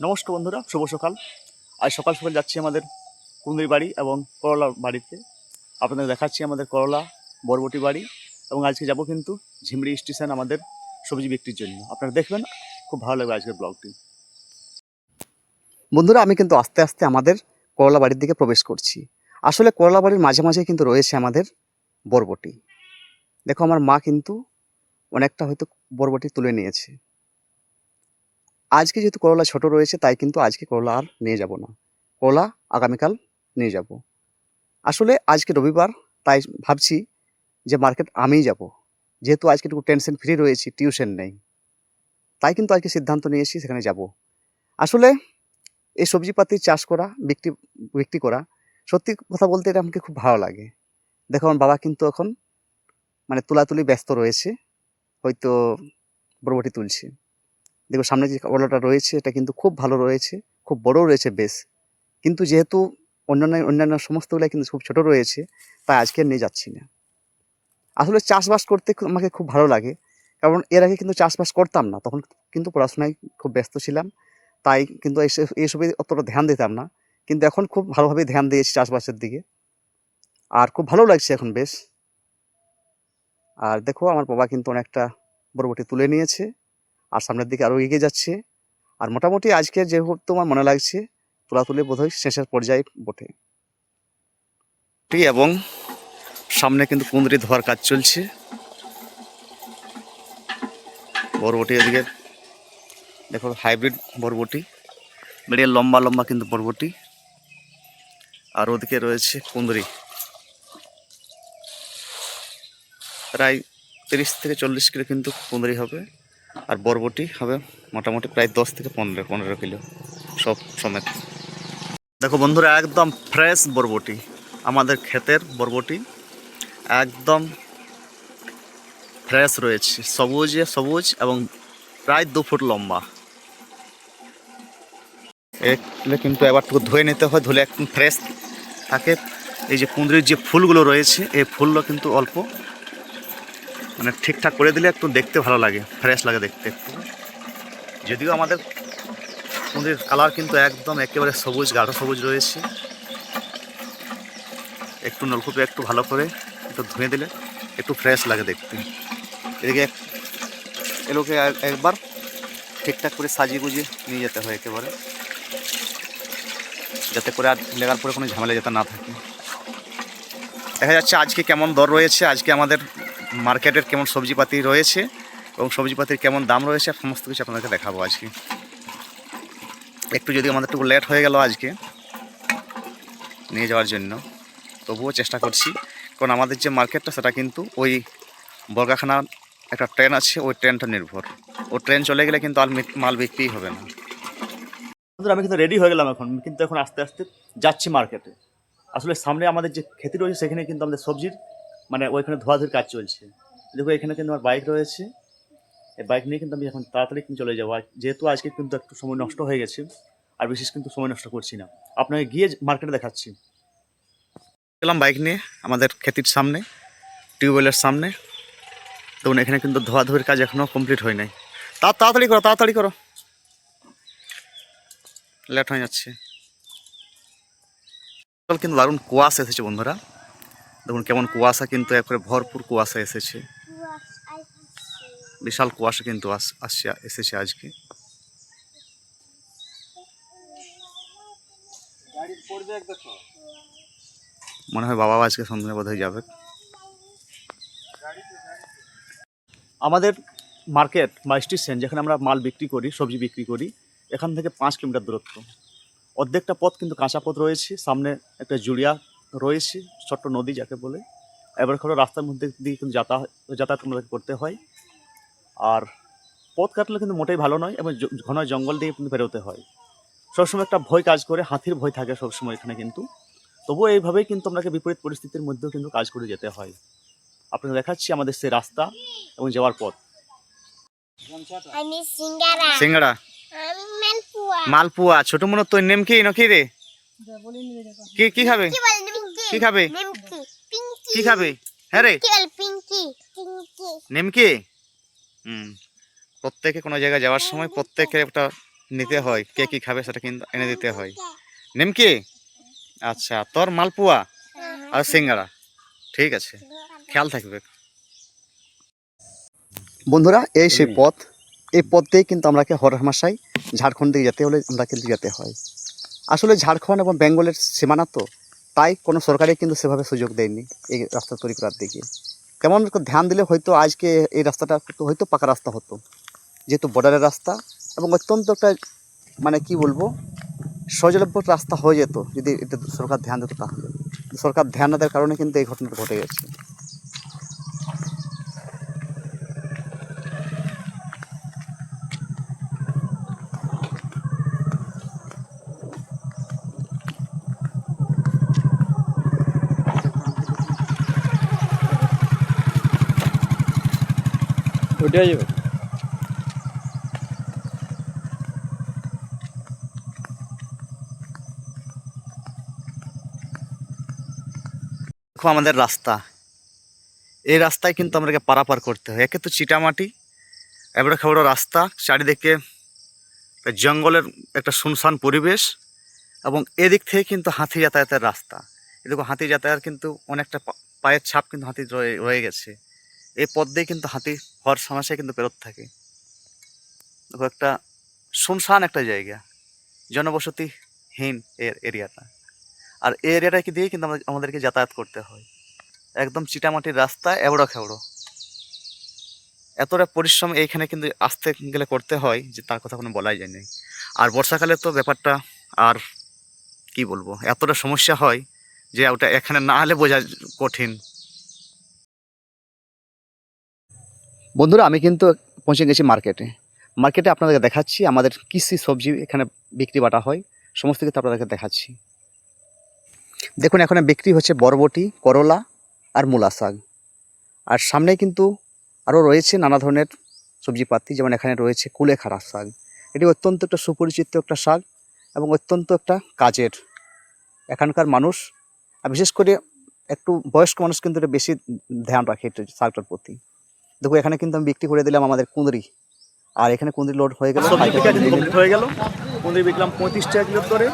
নমস্কার বন্ধুরা, শুভ সকাল। আজ সকাল সকাল যাচ্ছি আমাদের কুন্দরি বাড়ি এবং করলা বাড়িতে। আপনাদের দেখাচ্ছি আমাদের করলা, বরবটি বাড়ি এবং আজকে যাব কিন্তু ঝিমড়ি স্টেশন আমাদের সবজি বিক্রির জন্য। আপনারা দেখবেন, খুব ভালো লাগবে আজকের ব্লগটি। বন্ধুরা, আমি কিন্তু আস্তে আস্তে আমাদের করলা বাড়ির দিকে প্রবেশ করছি। আসলে করলা বাড়ির মাঝে মাঝে কিন্তু রয়েছে আমাদের বরবটি। দেখো, আমার মা কিন্তু অনেকটা হয়তো বরবটি তুলে নিয়েছে। আজকে যেহেতু করলা ছোট রয়েছে, তাই কিন্তু আজকে করলা আর নিয়ে যাব না। করলা আগামীকাল নিয়ে যাব। আসলে আজকে রবিবার, তাই ভাবছি যে মার্কেট আমিই যাব। যেহেতু আজকে একটু টেনশন ফ্রি রয়েছি টিউশন নেই। তাই কিন্তু আজকে সিদ্ধান্ত নিয়েছি সেখানে যাব। আসলে এই সবজিপাতি চাষ করা, বিক্রি বিক্রি করা, সত্যি কথা বলতে এটা আমাকে খুব ভালো লাগে। দেখো, আমার বাবা কিন্তু এখন মানে তুলাতুলি ব্যস্ত রয়েছে, হয়তো বরবটি তুলছে। দেখো সামনে যে করলাটা রয়েছে, এটা কিন্তু খুব ভালো রয়েছে, খুব বড় রয়েছে বেশ। কিন্তু যেহেতু অন্যান্য অন্যান্য সমস্তগুলো কিন্তু খুব ছোট রয়েছে, তাই আজকে নিয়ে যাচ্ছি না। আসলে চাষবাস করতে আমাকে খুব ভালো লাগে, কারণ এর আগে কিন্তু চাষবাস করতাম না, তখন কিন্তু পড়াশোনায় খুব ব্যস্ত ছিলাম, তাই কিন্তু এইসব- অতটা ধ্যান দিতাম না। কিন্তু এখন খুব ভালোভাবে ধ্যান দিয়েছি চাষবাসের দিকে। আর খুব ভালো লাগছে এখন বেশ। আর দেখো আমার বাবা কিন্তু অনেকটা বরবটি তুলে নিয়েছে। আর সামনের দিকে আরও এগিয়ে যাচ্ছে। আর মোটামুটি আজকে যেহেতু আমার মনে লাগছে, তোলাতুলি বোধহয় শেষের পর্যায়ে বটে। এবং সামনে কিন্তু কুঁদরি ধোয়ার কাজ চলছে। বরবটি এদিকে, দেখো হাইব্রিড বরবটি বেরিয়ে লম্বা লম্বা কিন্তু বরবটি। আর ওদিকে রয়েছে কুঁদরি। প্রায় তিরিশ থেকে চল্লিশ কিলো কিন্তু কুঁদরি হবে। আর বরবটি হবে মোটামুটি প্রায় দশ থেকে পনেরো পনেরো কিলো, সব সমেত। দেখো বন্ধুরা, একদম ফ্রেশ বরবটি, আমাদের ক্ষেতের বরবটি, একদম ফ্রেশ রয়েছে, সবুজে সবুজ এবং প্রায় দু ফুট লম্বা। এগুলো কিন্তু এবারটুকু ধুয়ে নিতে হয়, ধুলে একদম ফ্রেশ থাকে। এই যে কুঁদরির যে ফুলগুলো রয়েছে, এই ফুলগুলো কিন্তু অল্প মানে ঠিকঠাক করে দিলে একটু দেখতে ভালো লাগে ফ্রেশ লাগে দেখতে। একটু যদিও আমাদের কুঁদরির কালার কিন্তু একদম একেবারে সবুজ, গাঢ় সবুজ রয়েছে। একটু নলকূপে একটু ভালো করে একটু ধুয়ে দিলে একটু ফ্রেশ লাগে দেখতে। এদিকে এলোকে একবার ঠিকঠাক করে সাজিয়ে গুজিয়ে নিয়ে যেতে হয় একেবারে। যাতে করে আর লেগার পরে কোনো ঝামেলা যাতে না থাকে। দেখা যাচ্ছে আজকে কেমন দর রয়েছে, আজকে আমাদের মার্কেটের কেমন সবজিপাতি রয়েছে এবং সবজিপাতির কেমন দাম রয়েছে সমস্ত কিছু আপনাদেরকে দেখাবো আজকে। একটু যদি আমাদের একটু লেট হয়ে গেল আজকে নিয়ে যাওয়ার জন্য, তবুও চেষ্টা করছি। কারণ আমাদের যে মার্কেটটা, সেটা কিন্তু ওই বর্গাখানার একটা ট্রেন আছে, ওই ট্রেনটা নির্ভর। ও ট্রেন চলে গেলে কিন্তু আর মাল বিক্রি হবে না। আমি কিন্তু রেডি হয়ে গেলাম এখন, কিন্তু এখন আস্তে আস্তে যাচ্ছি মার্কেটে আসলে সামনে আমাদের যে খেতি রয়েছে, সেখানে কিন্তু আমাদের সবজির মানে ওইখানে ধোয়াধুয়ির কাজ চলছে। দেখো, এখানে কিন্তু আমার বাইক রয়েছে। এই বাইক নিয়ে কিন্তু আমি এখন তাড়াতাড়ি কিন্তু চলে যাব। যেহেতু আজকে কিন্তু একটু সময় নষ্ট হয়ে গেছে, আর বিশেষ কিন্তু সময় নষ্ট করছি না। আপনাকে গিয়ে মার্কেটে দেখাচ্ছি। গেলাম বাইক নিয়ে আমাদের ক্ষেতির সামনে টিউবওয়েলের সামনে। দেখুন, এখানে কিন্তু ধোয়াধুয়ির কাজ এখনও কমপ্লিট হয় নাই। তা, তাড়াতাড়ি করো তাড়াতাড়ি করো। লেট হয়ে যাচ্ছে। কিন্তু দারুণ কুয়াশ এসেছে বন্ধুরা। দেখুন কেমন কুয়াশা কিন্তু একবারে ভরপুর কুয়াশা এসেছে। বিশাল কুয়াশা কিন্তু আস- আসছে, এসেছে আজকে। মনে হয় বাবা আজকে সন্ধ্যে বোধ যাবে। আমাদের মার্কেট বা স্টেশন যেখানে আমরা মাল বিক্রি করি, সবজি বিক্রি করি, এখান থেকে পাঁচ কিলোমিটার দূরত্ব। অর্ধেকটা পথ কিন্তু কাঁচা পথ রয়েছে, সামনে একটা জুড়িয়া রয়েছে। ছোট্ট নদী যাকে বলে এবার হলো রাস্তার মধ্যে দিয়ে কিন্তু যাতায়াত যাতায়াত আমাদের করতে হয়। আর পথ কাটলে কিন্তু মোটেই ভালো নয় এবং ঘন জঙ্গল দিয়ে কিন্তু বেরোতে হয়। সবসময় একটা ভয় কাজ করে হাতির ভয় থাকে সবসময় এখানে কিন্তু। তবুও এইভাবেই কিন্তু আপনাকে বিপরীত পরিস্থিতির মধ্যেও কিন্তু কাজ করে যেতে হয়। আপনাকে দেখাচ্ছি আমাদের সেই রাস্তা এবং যাওয়ার পথ। সিঙ্গারা। মালপুয়া। মালপুয়া ছোট মনে তোর নেম কি? নাকি রে কি কি খাবে? কি বল পিঙ্কি। কি খাবে? কি খাবে হ্যাঁ রে নেমকি? হুম। প্রত্যেকে কোনো জায়গায় যাওয়ার সময় প্রত্যেকের একটা নিতে হয়। কে কি খাবে সেটা কিন্তু এনে দিতে হয়। নিমকি? আচ্ছা তোর মালপুয়া আর সিঙ্গারা। ঠিক আছে। খেয়াল থাকবে। বন্ধুরা এই সেই পথ। এই পথ দিয়ে কিন্তু আমরাকে হর হামাশাই ঝাড়খণ্ড দিকে যেতে হলে আমরা কিন্তু যেতে হয়। আসলে ঝাড়খণ্ড এবং বেঙ্গলের সীমানা তো তাই কোনো সরকারই কিন্তু সেভাবে সুযোগ দেয়নি এই রাস্তা তৈরি করার দিকে। করে ধ্যান দিলে হয়তো আজকে এই রাস্তাটা হয়তো- পাকা রাস্তা হতো। যেহেতু বর্ডারের রাস্তা এবং অত্যন্ত একটা মানে কি বলব সহজলভ্য রাস্তা হয়ে যেত যদি এটা সরকার ধ্যান দিত তাহলে। সরকার ধ্যান না দেওয়ার কারণে কিন্তু এই ঘটনাটা ঘটে গেছে। উঠে যাবে। দেখো আমাদের রাস্তা। এই রাস্তায় কিন্তু আমাদেরকে পারাপার করতে হয়। একে তো চিটামাটি এবড়ো খেবড়ো রাস্তা, চারিদিকে জঙ্গলের একটা শুনশান পরিবেশ এবং এদিক থেকে কিন্তু হাতি যাতায়াতের রাস্তা। এদিকে হাতি যাতায়াত কিন্তু অনেকটা পায়ের ছাপ কিন্তু হাতি রয়ে গেছে। এই পথ দিয়ে কিন্তু হাতি হর সমস্যায় কিন্তু পেরোত থাকে। দেখো, একটা শুনশান একটা জায়গা, জনবসতিহীন এর এরিয়াটা। আর এই এরিয়াটাকে দিয়ে কিন্তু আমাদের- আমাদেরকে যাতায়াত করতে হয়। একদম চিটামাটির রাস্তা, এবড়ো খেবড়ো। এতটা পরিশ্রম এইখানে কিন্তু আসতে গেলে করতে হয় যে তার কথা কোনো বলাই যায় না আর বর্ষাকালে তো ব্যাপারটা আর কি বলব, এতটা সমস্যা হয় যে ওটা এখানে না হলে বোঝা কঠিন। বন্ধুরা, আমি কিন্তু পৌঁছে গেছি মার্কেটে। মার্কেটে আপনাদেরকে দেখাচ্ছি আমাদের কৃষি সবজি এখানে বিক্রি বাটা হয়, সমস্ত কিছু আপনাদেরকে দেখাচ্ছি। দেখুন, এখানে বিক্রি হচ্ছে বরবটি, করলা আর মূলা শাক। আর সামনে কিন্তু আরও রয়েছে নানা ধরনের সবজিপাতি, যেমন এখানে রয়েছে কুলেখাড়া শাক। এটি অত্যন্ত একটা সুপরিচিত একটা শাক এবং অত্যন্ত একটা কাজের। এখানকার মানুষ, আর বিশেষ করে একটু বয়স্ক মানুষ কিন্তু এটা বেশি ধ্যান রাখে এটা শাকটার প্রতি। দেখো এখানে কিন্তু আমি বিক্রি করে দিলাম আমাদের কুঁদরি। আর এখানে কুঁদরি লোড হয়ে গেল হয়ে গেল। কুঁদরি বিকলাম পঁয়ত্রিশ টাকা কিলো করে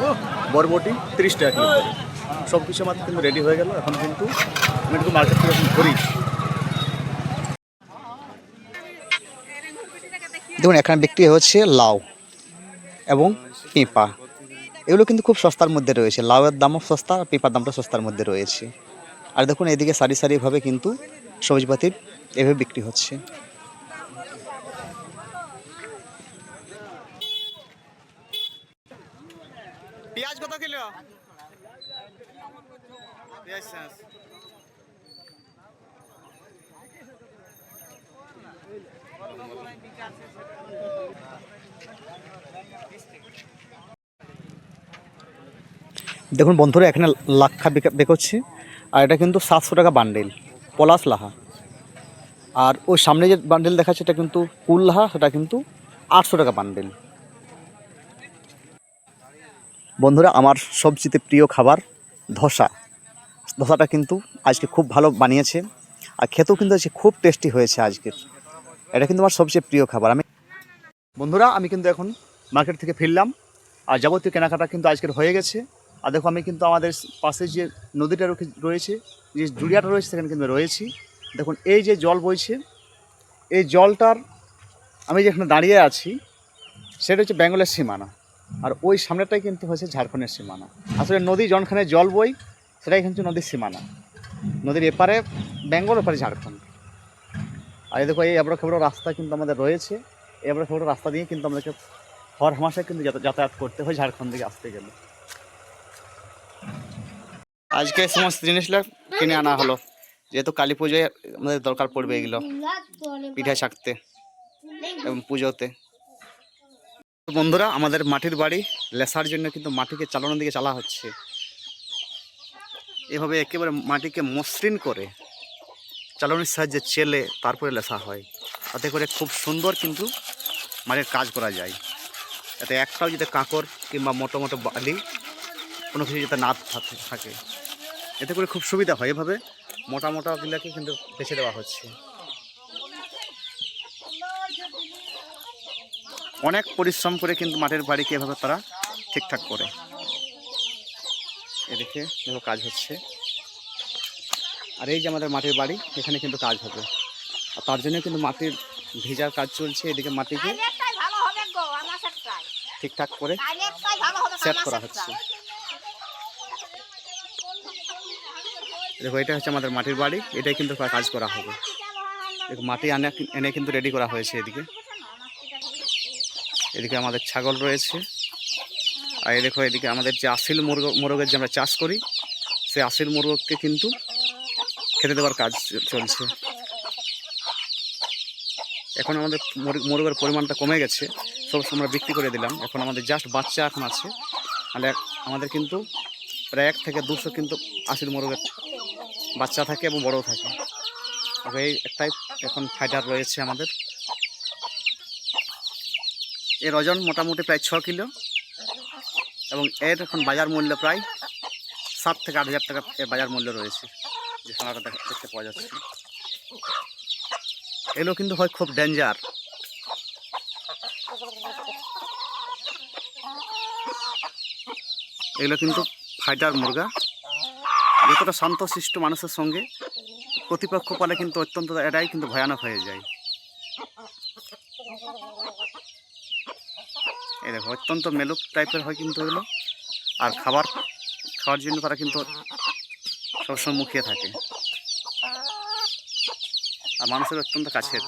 বরবটি তিরিশ টাকা কিলো করে। সব কিছু আমার কিন্তু রেডি হয়ে গেল। এখন কিন্তু আমি একটু মার্কেট থেকে ঘুরি। দেখুন এখানে বিক্রি হচ্ছে লাউ এবং পেঁপা। এগুলো কিন্তু খুব সস্তার মধ্যে রয়েছে। লাউয়ের দামও সস্তা আর পেঁপার দামটা সস্তার মধ্যে রয়েছে। আর দেখুন এদিকে সারি সারিভাবে কিন্তু সবজিপাতির এভাবে বিক্রি হচ্ছে। পেঁয়াজ কত কিলো? পেঁয়াজ দেখুন বন্ধুরা এখানে লাক্ষা বেকোচ্ছে আর এটা কিন্তু সাতশো টাকা বান্ডেল পলাশ লাহা। আর ওই সামনে যে বান্ডেল দেখাচ্ছে সেটা কিন্তু কুল লাহা সেটা কিন্তু আটশো টাকা বান্ডেল বন্ধুরা, আমার সবচেয়ে প্রিয় খাবার ধসা। ধোসাটা কিন্তু আজকে খুব ভালো বানিয়েছে আর খেতেও কিন্তু আজকে খুব টেস্টি হয়েছে আজকের। এটা কিন্তু আমার সবচেয়ে প্রিয় খাবার। আমি বন্ধুরা, আমি কিন্তু এখন মার্কেট থেকে ফিরলাম আর যাবতীয় কেনাকাটা কিন্তু আজকের হয়ে গেছে। আর দেখো, আমি কিন্তু আমাদের পাশে যে নদীটা রয়েছে যে জুড়িয়াটা রয়েছে, সেখানে কিন্তু রয়েছি। দেখুন, এই যে জল বইছে, এই জলটার আমি যেখানে দাঁড়িয়ে আছি, সেটা হচ্ছে বেঙ্গলের সীমানা। আর ওই সামনেটাই কিন্তু হয়েছে ঝাড়খণ্ডের সীমানা। আসলে নদী জনখানে জল বই, সেটাই কিন্তু নদীর সীমানা। নদীর এপারে বেঙ্গল, ওপারে ঝাড়খণ্ড। আর দেখো, এই এবড়ো খেবড়ো রাস্তা কিন্তু আমাদের রয়েছে। এবড়ো খেবড়ো রাস্তা দিয়ে কিন্তু আমাদেরকে হর হামাশায় কিন্তু যাতায়াত করতে হয় ঝাড়খণ্ড থেকে আসতে গেলে। আজকে সমস্ত জিনিসগুলো কিনে আনা হলো। যেহেতু কালী পুজোয় আমাদের দরকার পড়বে এগুলো, পিঠা ছাকতে এবং পুজোতে। বন্ধুরা, আমাদের মাটির বাড়ি লেসার জন্য কিন্তু মাটিকে চালানোর দিকে চালা হচ্ছে। এভাবে একেবারে মাটিকে মসৃণ করে চালানোর সাহায্যে চেলে তারপরে লেসা হয়। তাতে করে খুব সুন্দর কিন্তু মাটির কাজ করা যায়। যাতে একটাও যাতে কাঁকড় কিংবা মোটো মোটো বালি কোনো কিছু যাতে না থাকে, এতে করে খুব সুবিধা হয়। এভাবে মোটা মোটাগুলোকে কিন্তু বেছে দেওয়া হচ্ছে। অনেক পরিশ্রম করে কিন্তু মাটির বাড়িকে এভাবে তারা ঠিকঠাক করে। এদিকে দেখো কাজ হচ্ছে। আর এই যে আমাদের মাটির বাড়ি এখানে কিন্তু কাজ হবে। আর তার জন্য কিন্তু মাটির ভেজার কাজ চলছে এদিকে মাটিকে। ঠিকঠাক করে সেট করা হচ্ছে। দেখো, এটা হচ্ছে আমাদের মাটির বাড়ি, এটাই কিন্তু কাজ করা হবে। দেখো, মাটি আনে এনে কিন্তু রেডি করা হয়েছে এদিকে। এদিকে আমাদের ছাগল রয়েছে। আর এই দেখো, এদিকে আমাদের যে আসিল মুরগ মোরগের যে আমরা চাষ করি, সেই আসিল মুরগকে কিন্তু খেতে দেওয়ার কাজ চলছে। এখন আমাদের মুরগ- মুরগের পরিমাণটা কমে গেছে, সব আমরা বিক্রি করে দিলাম। এখন আমাদের জাস্ট বাচ্চা এখন আছে। আমাদের কিন্তু প্রায় এক থেকে দুশো কিন্তু আসিল মুরগের বাচ্চা থাকে এবং বড়ও থাকে। তবে এই একটাই এখন ফাইটার রয়েছে আমাদের। এর ওজন মোটামুটি প্রায় ছ কিলো। এবং এর এখন বাজার মূল্য প্রায় সাত থেকে আট হাজার টাকা এর বাজার মূল্য রয়েছে, যে সোনাটা দেখা- দেখতে পাওয়া যাচ্ছে। এগুলো কিন্তু হয় খুব ডেঞ্জার এগুলো কিন্তু ফাইটার মুরগা। যতটা শান্তশিষ্ট মানুষের সঙ্গে প্রতিপক্ষ পালে কিন্তু অত্যন্ত এটাই কিন্তু ভয়ানক হয়ে যায়। এই দেখো, অত্যন্ত মেলুক টাইপের হয় কিন্তু এগুলো। আর খাবার, খাওয়ার জন্য তারা কিন্তু সবসময় মুখিয়ে থাকে। আর মানুষের অত্যন্ত কাছের।